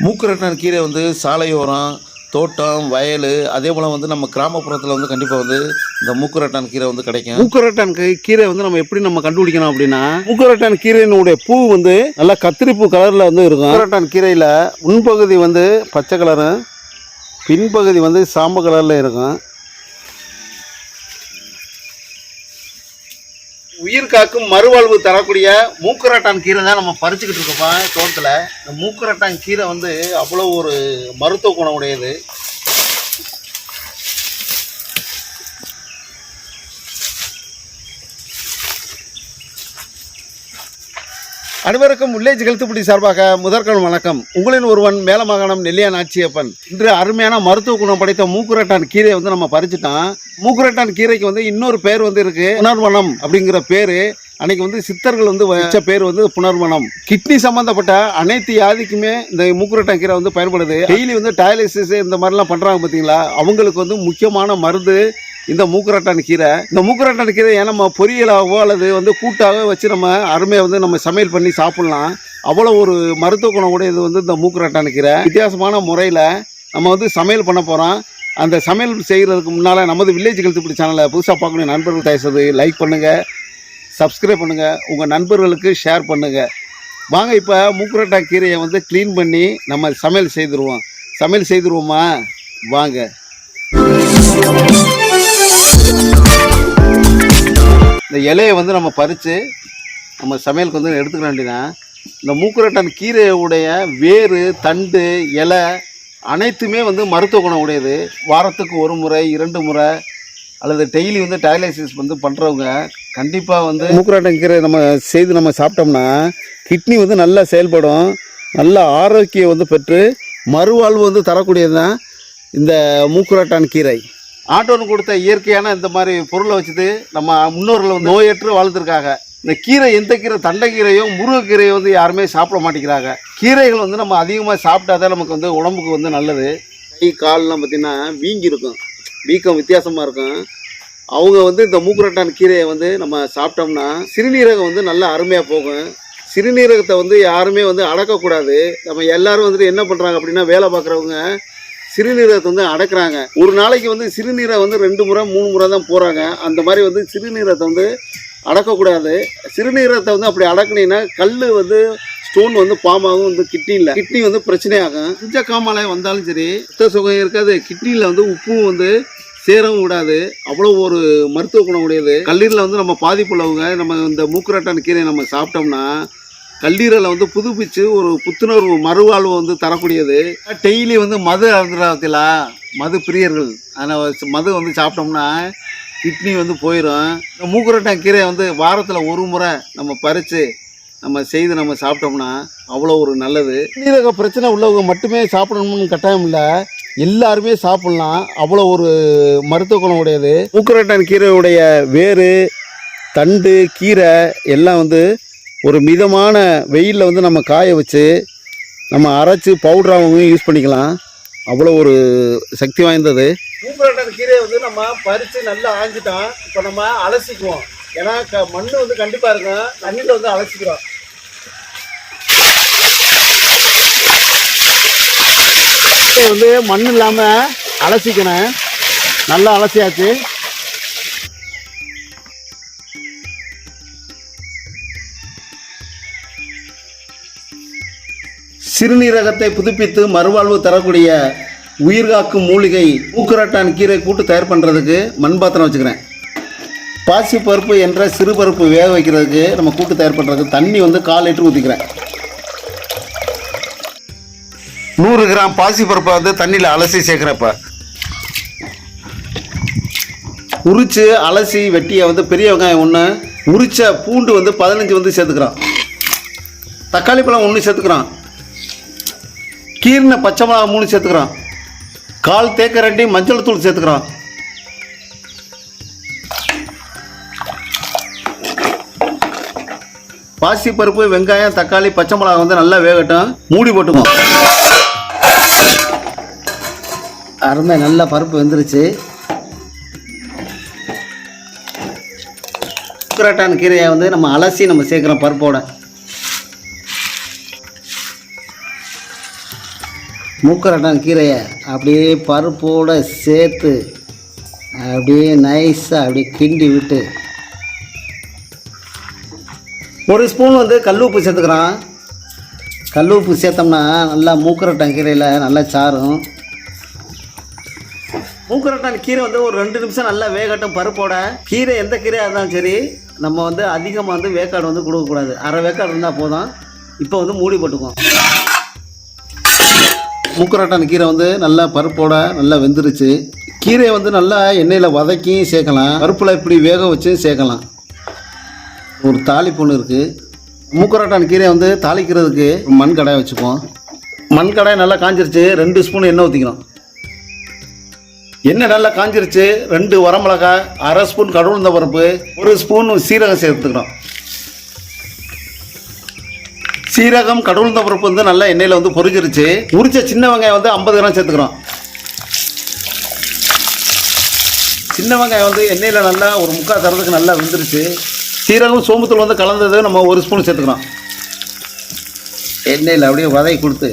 மூக்குரட்டான் கீரை வந்து சாலையோரம் தோட்டம் வயல் அதே போல் வந்து நம்ம கிராமப்புறத்தில் வந்து கண்டிப்பாக வந்து இந்த மூக்குரட்டான் கீரை வந்து கிடைக்கும். மூக்கரட்டான் கீ- கீரை வந்து நம்ம எப்படி நம்ம கண்டுபிடிக்கணும் அப்படின்னா மூக்கரட்டான் கீரையினுடைய பூ வந்து நல்லா கத்திரிப்பூ கலரில் வந்து இருக்கும். மூக்கரட்டான் கீரையில் முன்பகுதி வந்து பச்சை கலரும் பின்பகுதி வந்து சாம்பல் கலரில் இருக்கும். உயிர் காக்கும் மறுவாழ்வு தரக்கூடிய மூக்கரட்டான் கீரை தான் நம்ம பறிச்சுக்கிட்டு இருக்கோம் தோட்டத்தில். இந்த மூக்கரட்டான் கீரை வந்து அவ்வளோ ஒரு மருத்துவ குணம் உடையது அனைவருக்கும் வில்லேஜ் கழுத்துப்படி சார்பாக முதற்கண் வணக்கம். உங்களின் ஒருவன் மேலமாகாணம் நெல்லியா நாச்சியப்பன் இன்று அருமையான மருத்துவ குணம் படைத்த மூக்குரட்டான் கீரையை வந்து நம்ம பறிச்சிட்டோம் மூக்குரட்டான் கீரைக்கு வந்து இன்னொரு பேர் வந்து இருக்கு உணர்வனம் அப்படிங்கிற பேரு. அன்னைக்கு வந்து சித்தர்கள் வந்து வச்ச பேர் வந்து புனர்வனம். கிட்னி சம்பந்தப்பட்ட அனைத்து வியாதிக்குமே இந்த மூக்குரட்டான் கீரை வந்து பயன்படுது. டெய்லி வந்து டயாலிசிஸ் இந்த மாதிரிலாம் பண்றாங்க பார்த்தீங்களா அவங்களுக்கு வந்து முக்கியமான மருந்து இந்த மூக்குரட்டான் கீரை இந்த மூக்குரட்டான் கீரை ஏன் நம்ம பொரியலாகவோ அல்லது வந்து கூட்டாகவோ வச்சு நம்ம அருமையாக வந்து நம்ம சமையல் பண்ணி சாப்பிட்லாம். அவ்வளோ ஒரு மருத்துவ குணம் கூட இது வந்து இந்த மூக்குரட்டான் கீரை. வித்தியாசமான முறையில் நம்ம வந்து சமையல் பண்ண போகிறோம் அந்த சமையல் செய்கிறதுக்கு முன்னால் நமது வில்லேஜ் கழுத்துப்படி சேனலை புதுசாக பார்க்கக்கூடிய நண்பர்கள் தயசது லைக் பண்ணுங்கள் சப்ஸ்கிரைப் பண்ணுங்கள் உங்கள் நண்பர்களுக்கு ஷேர் பண்ணுங்கள் வாங்க இப்போ மூக்குரட்டா கீரையை வந்து க்ளீன் பண்ணி நம்ம சமையல் செய்துருவோம். சமையல் செய்துருவோமா? வாங்க. இந்த இலையை வந்து நம்ம பறித்து நம்ம சமையலுக்கு வந்து எடுத்துக்க வேண்டியதான் இந்த மூக்குரட்டன் கீரையுடைய வேறு தண்டு இலை அனைத்துமே வந்து மருத்துவ குணம் உடையது. வாரத்துக்கு ஒரு முறை இரண்டு முறை அல்லது டெய்லி வந்து டயலைசிஸ் வந்து பண்ணுறவங்க கண்டிப்பாக வந்து மூக்குரட்டான் கீரை நம்ம செய்து நம்ம சாப்பிட்டோம்னா கிட்னி வந்து நல்லா செயல்படும். நல்ல ஆரோக்கியம் வந்து பெற்று மறுவாழ்வு வந்து தரக்கூடியது தான் இந்த மூக்குரட்டான் கீரை. ஆட்டோன்னு கொடுத்த இயற்கையான இந்த மாதிரி பொருளை வச்சுட்டு நம்ம முன்னோர்கள் வந்து நோயற்று வாழ்ந்துருக்காங்க. இந்த கீரை எந்த கீரை? தண்டைக்கீரையும் முருங்கைக்கீரையோ வந்து யாருமே சாப்பிட மாட்டேங்கிறாங்க. கீரைகள் வந்து நம்ம அதிகமாக சாப்பிட்டா தான் நமக்கு வந்து உடம்புக்கு வந்து நல்லது. கை கால்லாம் பார்த்திங்கன்னா வீங்கி இருக்கும் வீக்கம் வித்தியாசமாக இருக்கும். அவங்க வந்து இந்த மூக்குரட்டான் கீரையை வந்து நம்ம சாப்பிட்டோம்னா சிறுநீரகம் வந்து நல்லா அருமையாக போகும். சிறுநீரகத்தை வந்து யாருமே வந்து அடக்கக்கூடாது. நம்ம எல்லாரும் வந்துட்டு என்ன பண்ணுறாங்க அப்படின்னா வேலை பார்க்குறவங்க சிறுநீரகத்தை வந்து அடக்குறாங்க. ஒரு நாளைக்கு வந்து சிறுநீரை வந்து ரெண்டு முறை மூணு முறை தான் போகிறாங்க அந்த மாதிரி வந்து சிறுநீரகத்தை வந்து அடக்கக்கூடாது. சிறுநீரகத்தை வந்து அப்படி அடக்குனீங்கன்னா கல் வந்து ஸ்டோன் வந்து பாமாகும் வந்து கிட்னியில் கிட்னி வந்து பிரச்சனையாகும். பஞ்ச காமாலை வந்தாலும் சரி சுத்த சுகம் இருக்காது. கிட்னியில் வந்து உப்பும் வந்து சேரவும் விடாது அவ்வளோ ஒரு மருத்துவ குணம் உடையது. கல்லீரில் வந்து நம்ம பாதிப்புள்ளவங்க நம்ம இந்த மூக்குரட்டான் கீரை நம்ம சாப்பிட்டோம்னா கல்லீரலை வந்து புதுப்பிச்சு ஒரு புத்துணர்வு மறுவாழ்வு வந்து தரக்கூடியது. டெய்லி வந்து மது அருந்துறாத்திலா மது பிரியர்கள் ஆனால் மது வந்து சாப்பிட்டோம்னா கிட்னி வந்து போயிடும் இந்த மூக்குரட்டான் கீரையை வந்து வாரத்தில் ஒரு முறை நம்ம பறித்து நம்ம செய்து நம்ம சாப்பிட்டோம்னா அவ்வளோ ஒரு நல்லது. நீரக பிரச்சனை உள்ளவங்க மட்டுமே சாப்பிடணும்னு கட்டாயம் இல்லை. எல்லாருமே சாப்பிட்லாம். அவ்வளோ ஒரு மருத்துவ குணம் உடையது. மூக்குரட்டான் கீரையுடைய வேறு தண்டு கீரை எல்லாம் வந்து ஒரு மிதமான வெயிலில் வந்து நம்ம காய வச்சு நம்ம அரைச்சி பவுடராகவும் யூஸ் பண்ணிக்கலாம். அவ்வளோ ஒரு சக்தி வாய்ந்தது. மூக்கரட்டன் கீரையை வந்து நம்ம பறித்து நல்லா ஆஞ்சிட்டோம். இப்போ நம்ம அலசிக்குவோம். ஏன்னா க மண் வந்து கண்டிப்பாக இருக்கும். தண்ணியில் வந்து அலசிக்கிறோம். வந்து மண் இல்லாமல் அலசிக்கணும். நல்லா அலசியாச்சு. சிறுநீரகத்தை புதுப்பித்து மறுவாழ்வு தரக்கூடிய உயிர்காக்கும் மூலிகை மூக்குரட்டான் கீரை கூட்டு தயார் பண்ணுறதுக்கு மண் பாத்திரம் வச்சுக்கிறேன். பாசி பருப்பு என்ற சிறு பருப்பு வேக வைக்கிறதுக்கு நம்ம கூட்டு தயார் பண்ணுறதுக்கு தண்ணி வந்து கால் லிட்டர் ஊற்றிக்கிறேன் நூறு கிராம் பாசி பருப்பை வந்து தண்ணியில் அலசி சேர்க்குறப்ப உரித்து அலசி வெட்டியை வந்து பெரிய வெங்காயம் ஒன்று உரிச்ச பூண்டு வந்து பதினஞ்சு வந்து சேர்த்துக்கிறோம். தக்காளி பழம் ஒன்று சேர்த்துக்கிறோம். கீர்ன பச்சை மிளகா மூணு சேர்த்துக்கிறோம் கால் தேக்கரண்டி மஞ்சள் தூள் சேர்த்துக்கிறோம் பாசி பருப்பு வெங்காயம் தக்காளி பச்சை மிளகா வந்து நல்லா வேகட்டும். மூடி போட்டுக்குவோம் அருமை நல்லா பருப்பு வெந்துருச்சு. குக்கரட்டான் கீரையை வந்து நம்ம அலசி நம்ம சேர்க்குறோம் பருப்போட. மூக்கரட்டான் கீரையை அப்படியே பருப்போடு சேர்த்து அப்படியே நைஸாக அப்படியே கிண்டி விட்டு ஒரு ஸ்பூன் வந்து கல் உப்பு சேர்த்துக்கிறோம். கல் உப்பு சேர்த்தோம்னா நல்லா மூக்கரட்டான் கீரையில் நல்லா சாரும் மூக்கரட்டான் கீரை வந்து ஒரு ரெண்டு நிமிஷம் நல்லா வேகட்டும் பருப்போட. கீரை எந்த கீரையாக இருந்தாலும் சரி நம்ம வந்து அதிகமாக வந்து வேக்காடு வந்து கொடுக்கக்கூடாது. அரை வேக்காடு இருந்தால் போதும். இப்போ வந்து மூடி போட்டுக்குவோம். மூக்கராட்டான கீரை வந்து நல்லா பருப்போட நல்லா வெந்துருச்சு. கீரையை வந்து நல்லா எண்ணெயில் வதக்கியும் சேர்க்கலாம். பருப்பில் இப்படி வேக வச்சும் சேர்க்கலாம். ஒரு தாளிப்பு ஒன்று இருக்குது மூக்கராட்டான கீரையை வந்து தாளிக்கிறதுக்கு மண் கடாயை வச்சுப்போம். மண் கடாய் நல்லா காஞ்சிருச்சு. ரெண்டு ஸ்பூன் எண்ணெய் ஊற்றிக்கணும் எண்ணெய் நல்லா காஞ்சிருச்சு. ரெண்டு வரமிளகாய் அரை ஸ்பூன் கடவுள் பருப்பு ஒரு ஸ்பூன் சீரகம் சேர்த்துக்கிறோம் சீரகம் கடவுள் பருப்பு வந்து நல்லா எண்ணெயில் வந்து பொறிஞ்சிருச்சு உரிச்ச சின்ன வெங்காயம் வந்து ஐம்பது கிராம் சேர்த்துக்கிறோம். சின்ன வெங்காயம் வந்து எண்ணெயில் நல்லா ஒரு முக்கால் தரத்துக்கு நல்லா வெந்துருச்சு. சீரகம் சோம்புத்தூள் வந்து கலந்தது நம்ம ஒரு ஸ்பூன் சேர்த்துக்கிறோம். எண்ணெயில் அப்படியே வதக்கி கொடுத்து.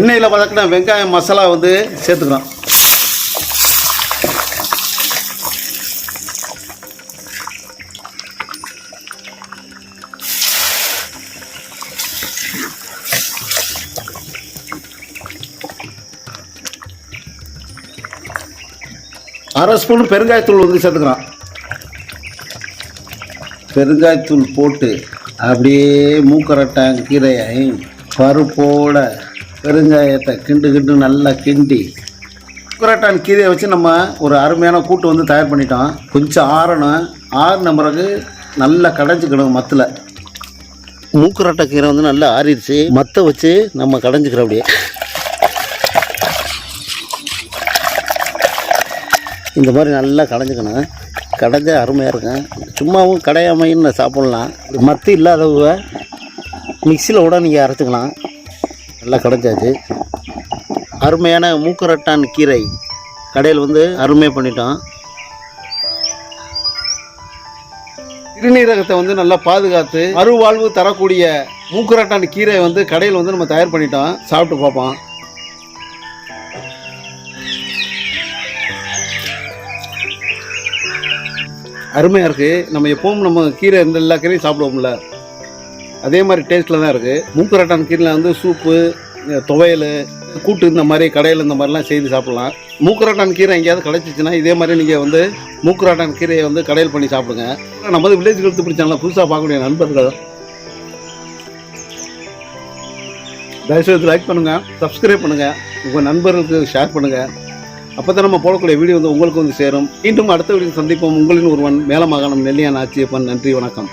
எண்ணெயில் வதக்கின வெங்காயம் மசாலா வந்து சேர்த்துக்கிறோம். அரை ஸ்பூன் பெருங்காயத்தூள் வந்து சேர்த்துக்கிறோம் பெருங்காயத்தூள் போட்டு அப்படியே மூக்கரட்டான் கீரையை பருப்போட பெருங்காயத்தை கிண்டு கிண்டு நல்லா கிண்டி மூக்கரட்டான் கீரையை வச்சு நம்ம ஒரு அருமையான கூட்டு வந்து தயார் பண்ணிட்டோம். கொஞ்சம் ஆறணும். ஆறின பிறகு நல்லா கடைஞ்சிக்கணும் மத்தில். மூக்கரட்டை கீரை வந்து நல்லா ஆறிடுச்சு. மத்தை வச்சு நம்ம கடைஞ்சிக்கிறோம் அப்படியே. இந்த மாதிரி நல்லா கடைஞ்சிக்கணும். கடைஞ்ச அருமையாக இருக்கும். சும்மாவும் கடையாமைன்னு சாப்பிட்லாம். மத்து இல்லாதவங்க மிக்சியில் கூட நீங்கள் அரைச்சிக்கலாம். நல்லா கடைஞ்சாச்சு. அருமையான மூக்கரட்டான் கீரை கடையில் வந்து அருமையாக பண்ணிட்டோம். சிறுநீரகத்தை வந்து நல்லா பாதுகாத்து மறுவாழ்வு தரக்கூடிய மூக்கரட்டான் கீரை வந்து கடையில் வந்து நம்ம தயார் பண்ணிட்டோம். சாப்பிட்டு பார்ப்போம். அருமையாக இருக்குது நம்ம எப்பவும் நம்ம கீரை இந்த எல்லா கீரையும் சாப்பிடுவோம்ல. அதே மாதிரி டேஸ்ட்டில் தான் இருக்குது மூக்கரட்டான் கீரையில் வந்து சூப்பு துவையல் கூட்டு இந்த மாதிரி கடையில் இந்த மாதிரிலாம் செய்து சாப்பிட்லாம். மூக்கராட்டான் கீரை எங்கேயாவது கிடச்சிச்சின்னா இதே மாதிரி நீங்கள் வந்து மூக்கராட்டான் கீரையை வந்து கடையில் பண்ணி சாப்பிடுங்க. நமது வில்லேஜ் கழுத்து பிடிச்சாங்களா புதுசாக பார்க்கக்கூடிய நண்பர்கள் தயவுசெய்து லைக் பண்ணுங்கள் சப்ஸ்கிரைப் பண்ணுங்கள் உங்கள் நண்பர்களுக்கு ஷேர் பண்ணுங்கள் அப்போ தான் நம்ம போடக்கூடிய வீடியோ வந்து உங்களுக்கு வந்து சேரும். மீண்டும் அடுத்த வீடியோ சந்திப்போம். உங்களின் ஒருவன் மேலமாகாணம் நெல்லியான் ஆட்சியப்பன் நன்றி வணக்கம்.